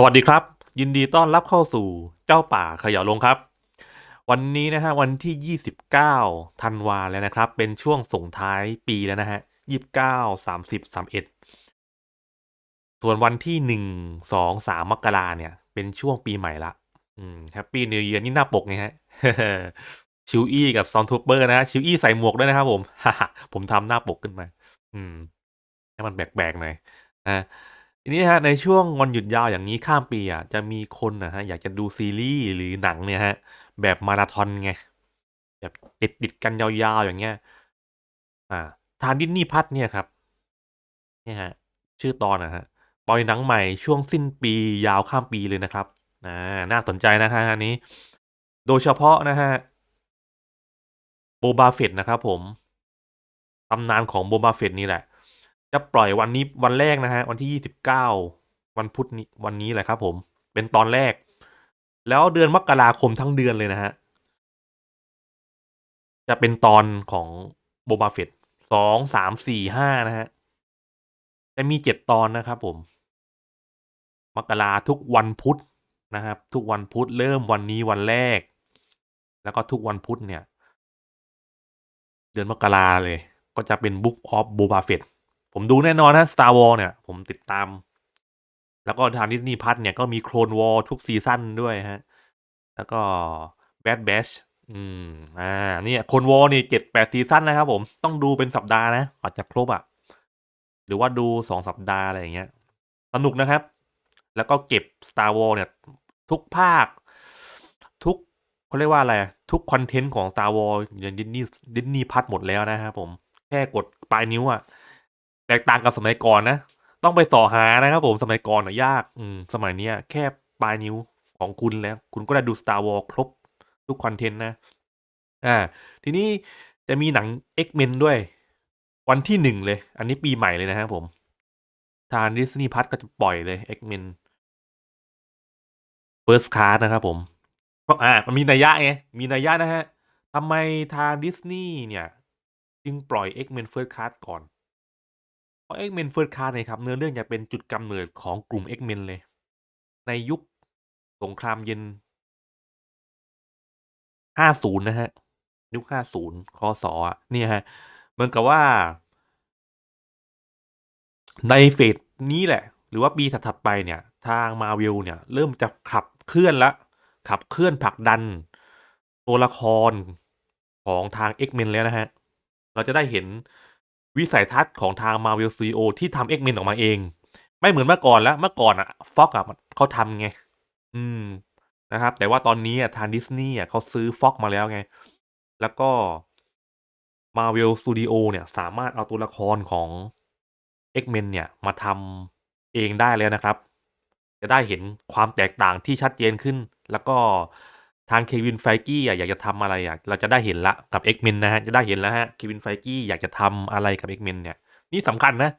สวัสดีครับ ยินดีต้อนรับเข้าสู่เจ้าป่าเขย่าลงครับ วันนี้นะฮะวันที่ 29ธันวาแล้วนะครับ เป็นช่วงส่งท้ายปีแล้วนะฮะ29 30 31 ส่วนวันที่ 1 2 3มกราเนี่ย เป็นช่วงปีใหม่ละอืมแฮปปี้นิวเยียนี่หน้าปกไงฮะชิวอี้กับซอนทูเปอร์นะฮะชิวอี้ใส่หมวกด้วยนะครับผมผมทำหน้าปกขึ้นมา อืมให้มันแปลกๆหน่อยนะ ทีนี้นะฮะในช่วงวันหยุดยาวอย่างนี้ข้ามปีอะจะมีคนนะฮะอยากจะดูซีรีส์หรือหนังเนี่ยฮะ แบบมาราธอนไง แบบติดติดกันยาวๆอย่างเงี้ย อ่า ทางดิสนีย์พัทเนี่ยครับ เนี่ยฮะ ชื่อตอนนะฮะปล่อยหนังใหม่ช่วงสิ้นปียาวข้ามปีเลยนะครับอ่าน่าสนใจนะฮะอันนี้ โดยเฉพาะนะฮะโบบาเฟตนะครับผมตำนานของโบบาเฟตนี่แหละ จะปล่อยวันนี้วันแรกนะฮะ วันที่ยี่สิบเก้าวันพุธนี้วันนี้แหละครับผม เป็นตอนแรก แล้วเดือนมกราคมทั้งเดือนเลยนะฮะ จะเป็นตอนของโบบาเฟตสองสามสี่ห้านะฮะ จะมีเจ็ดตอนนะครับผม มกราทุกวันพุธนะครับ ทุกวันพุธเริ่มวันนี้วันแรก แล้วก็ทุกวันพุธเนี่ย เดือนมกราเลย ก็จะเป็น Book of Boba Fett ผมดูแน่นอนนะ Star Wars เนี่ย ผมติดตาม แล้วก็ทางดิสนีย์พัทเนี่ยก็มีโครนวอลทุกซีซั่นด้วยฮะ แล้วก็ Bad Batch อืม อ่า เนี่ยโครนวอลนี่เจ็ดแปดซีซั่นนะครับผม ต้องดูเป็นสัปดาห์นะ อาจจะครบอะ่ะ หรือว่าดูสองสัปดาห์อะไรอย่างเงี้ย สนุกนะครับ แล้วก็เก็บ Star Wars เนี่ย ทุกภาค ทุกเขาเรียกว่าอะไร ทุกคอนเทนต์ของ Star Wars อยู่ในดิสนีย์ดิสนีย์พัทหมดแล้วนะครับผม แค่กดปลายนิ้วอะ่ะ แตกต่างกับสมัยก่อนนะ ต้องไปสอหานะครับผมสมัยก่อนอะยาก อืมสมัยเนี้ยแค่ปลายนิ้วของคุณแล้ว คุณก็ได้ดู Star Wars ครบทุกคอนเทนต์นะ อ่า ทีนี้จะมีหนัง X-Men ด้วย วันที่หนึ่งเลย อันนี้ปีใหม่เลยนะครับผม ทางดิสนีย์พัทก็จะปล่อยเลย X-Men First Class นะครับผมเพราะอ่ามันมีนัยยะไงมีนัยยะนะฮะทำไมทางดิสนีย์เนี่ย จึงปล่อย X-Men First Class ก่อน X-Men First Class เนี่ยครับเนื้อเรื่องจะเป็นจุดกำเนิดของกลุ่ม X-Men เลย ในยุคสงครามเย็น 50 นะฮะ ยุค 50คศอะเนี่ยฮะ เหมือนกับว่า ในเฟสนี้แหละ หรือว่าปีถัดๆไปเนี่ย ทางมาวิลเนี่ย เริ่มจะขับเคลื่อนละ ขับเคลื่อนผลักดัน ตัวละครของทาง X-Men แล้วนะฮะ เราจะได้เห็น วิสัยทัศน์ของทาง Marvel Studio ที่ทำ X-Men ออกมาเอง ไม่เหมือนเมื่อก่อนแล้ว เมื่อก่อนอะฟ็อกอะเขาทำไง อืมนะครับ แต่ว่าตอนนี้อะทางดิสนีย์อะเขาซื้อฟ็อกมาแล้วไง แล้วก็ Marvel Studio เนี่ย สามารถเอาตัวละครของ X-Men เนี่ย มาทำเองได้แล้วนะครับ จะได้เห็นความแตกต่างที่ชัดเจนขึ้น แล้วก็ ทางเควินไฟกี้อยากจะทำอะไรอะเราจะได้เห็นละกับ X-Men นะฮะจะได้เห็นแล้วฮะเควินไฟกี้อยากจะทำอะไรกับ X-Men เนี่ยนี่สำคัญนะ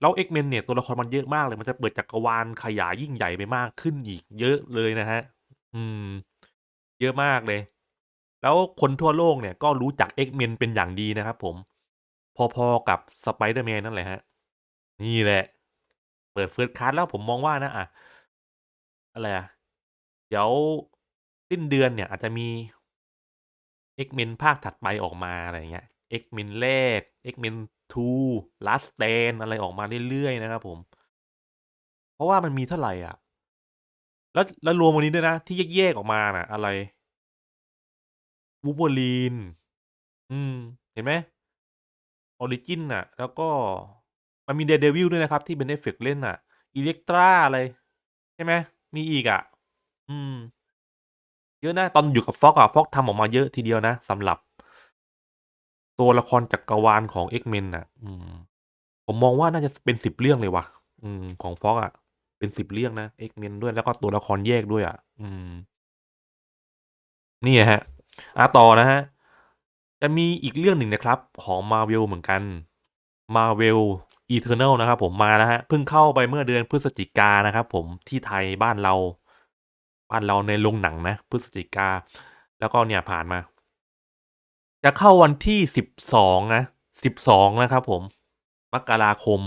แล้ว X-Men เนี่ยตัวละครมันเยอะมากเลยมันจะเปิดจักรวาลขยายยิ่งใหญ่ไปมากขึ้นอีก เยอะเลยนะฮะอืม เยอะมากเลย แล้วคนทั่วโลกเนี่ยก็รู้จัก X-Men เป็นอย่างดีนะครับผม พอๆกับ Spider-Man นั่นแหละฮะ นี่แหละ เปิด First Class แล้วผมมองว่านะอะอะไรอะเดี๋ยว สิ้นเดือนเนี่ยอาจจะมี X-Men ภาคถัดไปออกมาอะไรเงี้ย X-Men แรก X-Men 2 Last Stand อะไรออกมาเรื่อยๆนะครับผม เพราะว่ามันมีเท่าไหร่อะ แล้วแล้วรวมวันนี้ด้วยนะ ที่แยกๆออกมาน่ะ อะไร Wolverine อืม เห็นไหม Origin น่ะ แล้วก็มันมี Daredevil ด้วยนะครับ ที่ Ben Affleck เล่นน่ะ Elektra อะไร ใช่ไหมมีอีกอะ อืม เยอะนะ ตอนอยู่กับ Fox อะ Fox ทำออกมาเยอะทีเดียวนะสำหรับ ตัวละครจักรวาลของ X-Men น่ะ อืม ผมมองว่าน่าจะเป็น10เรื่องเลยว่ะ อืม ของ Fox อะเป็น10เรื่องนะ X-Men ด้วยแล้วก็ตัวละครแยกด้วยอะอืม นี่อะอาต่อนะครับจะมีอีกเรื่องหนึ่งนะครับ ของ Marvel เหมือนกัน Marvel Eternal นะครับผมมาแล้วครับเพิ่งเข้าไปเมื่อเดือนพฤศจิกานะครับผมที่ไทยบ้านเรา บ้านเราในโรงหนังนะ พฤศจิกา แล้วก็เนี่ยผ่านมา จะเข้าวันที่12นะ12นะครับผม มกราคม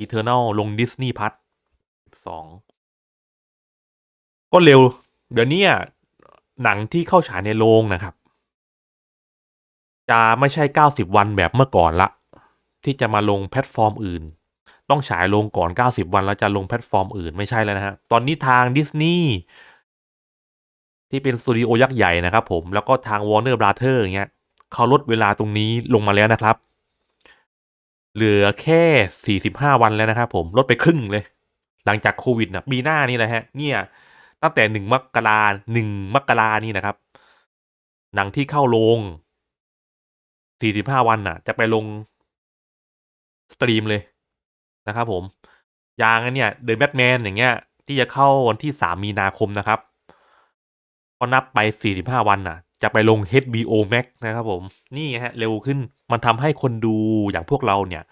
Eternal ลลง Disney+ 12ก็เร็ว เดี๋ยวนี้หนังที่เข้าฉายในโรงนะครับ จะไม่ใช่90วันแบบเมื่อก่อนละ ที่จะมาลงแพลตฟอร์มอื่น ต้องฉายลงก่อน 90 วันแล้วจะลงแพลตฟอร์มอื่นไม่ใช่แล้วนะฮะ ตอนนี้ทางดิสนีย์ ที่เป็นสตูดิโอยักษ์ใหญ่นะครับผมแล้วก็ทาง Warner Brother อย่างเงี้ยเขาลดเวลาตรงนี้ลงมาแล้วนะครับ เหลือแค่ 45 วันแล้วนะครับผมลดไปครึ่งเลย หลังจากโควิดนะปีหน้านี่แหละฮะ เนี่ยตั้งแต่หนึ่งมกราหนึ่งมกรานี่นะครับ หนังที่เข้าโรง45 วันน่ะ จะไปลงสตรีมเลยนะครับผม อย่างอันเนี่ยเดอะแบทแมนอย่างเงี้ย ที่จะเข้าวันที่ 3 มีนาคมนะครับ ก็นับไป 45 วันน่ะ จะไปลง HBO Max นะครับผม นี่ฮะ เร็วขึ้น มันทำให้คนดูอย่างพวกเราเนี่ย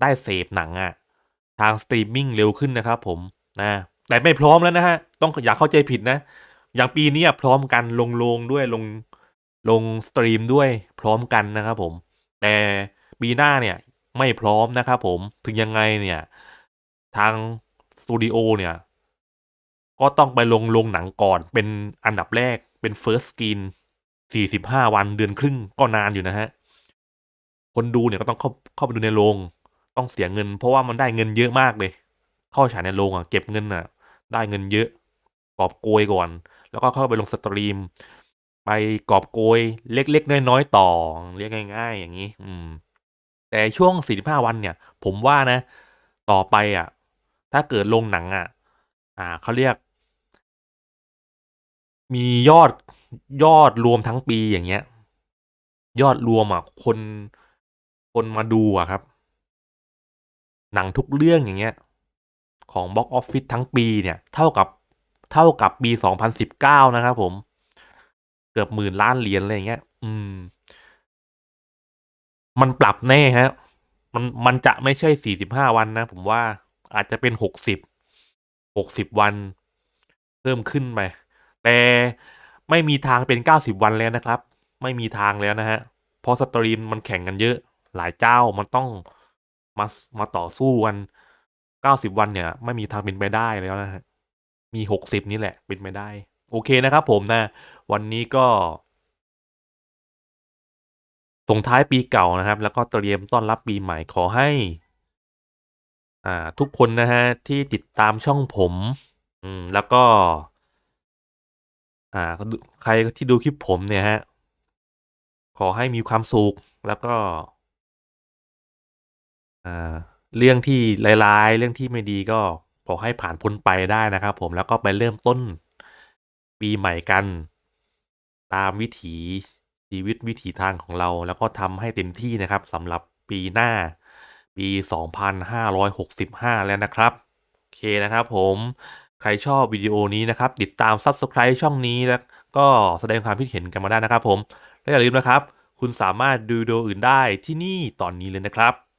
ได้เสพหนังอะทางสตรีมมิ่งเร็วขึ้นนะครับผมนะแต่ไม่พร้อมแล้วนะฮะ ต้องอย่าเข้าใจผิดนะ อย่างปีนี้พร้อมกันลงโรงด้วยลงลงสตรีมด้วยพร้อมกันนะครับผม แต่ปีหน้าเนี่ยไม่พร้อมนะครับผม ถึงยังไงเนี่ย ทางสตูดิโอเนี่ย ก็ต้องไปลงโรงหนังก่อน เป็นอันดับแรกเป็น First Screen 45 วันเดือนครึ่งก็นานอยู่นะฮะ คนดูเนี่ยก็ต้องเข้าเข้าไปดูในโรงต้องเสียเงิน เพราะว่ามันได้เงินเยอะมากเลย เข้าฉายในโรงอะเก็บเงินอะ ได้เงินเยอะ กอบโกยก่อน แล้วก็เข้าไปลงสตรีม ไปกอบโกยเล็กๆน้อยๆต่อเรียกง่าย ๆ อย่างนี้ อืม แต่ช่วง 45 วันเนี่ย ผมว่านะ ต่อไปอะ ถ้าเกิดโรงหนังอะ อ่าเขาเรียก มียอดยอดรวมทั้งปีอย่างเงี้ย ยอดรวมอะคนคนมาดูอะครับ หนังทุกเรื่องอย่างเงี้ย ของบ็อกออฟฟิศทั้งปีเนี่ย เท่ากับเท่ากับปี2019นสิบเก้านะครับผม เกือบหมื่นล้านเหรียญอะไรอย่างเงี้ย อืม มันปรับแน่ฮะ มันมันจะไม่ใช่45วันนะ ผมว่าอาจจะเป็นหกสิบ 60 60วัน เพิ่มขึ้นไป แต่ไม่มีทางเป็น90วันแล้วนะครับ ไม่มีทางแล้วนะฮะ เพราะสตรีมมันแข่งกันเยอะ หลายเจ้ามันต้องมามาต่อสู้กัน90วันเนี่ย ไม่มีทางเป็นไปได้แล้วนะฮะ มี60นี่แหละเป็นไปได้ โอเคนะครับผมนะ วันนี้ก็ส่งท้ายปีเก่านะครับ แล้วก็เตรียมต้อนรับปีใหม่ขอให้ อ่าทุกคนนะฮะที่ติดตามช่องผมอืมแล้วก็ อ่าใครที่ดูคลิปผมเนี่ยฮะขอให้มีความสุขแล้วก็อ่าเรื่องที่ร้ายๆ เรื่องที่ไม่ดีก็ขอให้ผ่านพ้นไปได้นะครับผมแล้วก็ไปเริ่มต้นปีใหม่กัน ตามวิถีชีวิตวิถีทางของเรา แล้วก็ทำให้เต็มที่นะครับสำหรับปีหน้า ปี 2565 แล้วนะครับ โอเคนะครับผมใครชอบวิดีโอนี้นะครับ ติดตาม Subscribe ช่องนี้แล้วก็แสดงความคิดเห็นกันมาได้นะครับผม และอย่าลืมนะครับ คุณสามารถดูวิดีโออื่นได้ที่นี่ตอนนี้เลยนะครับ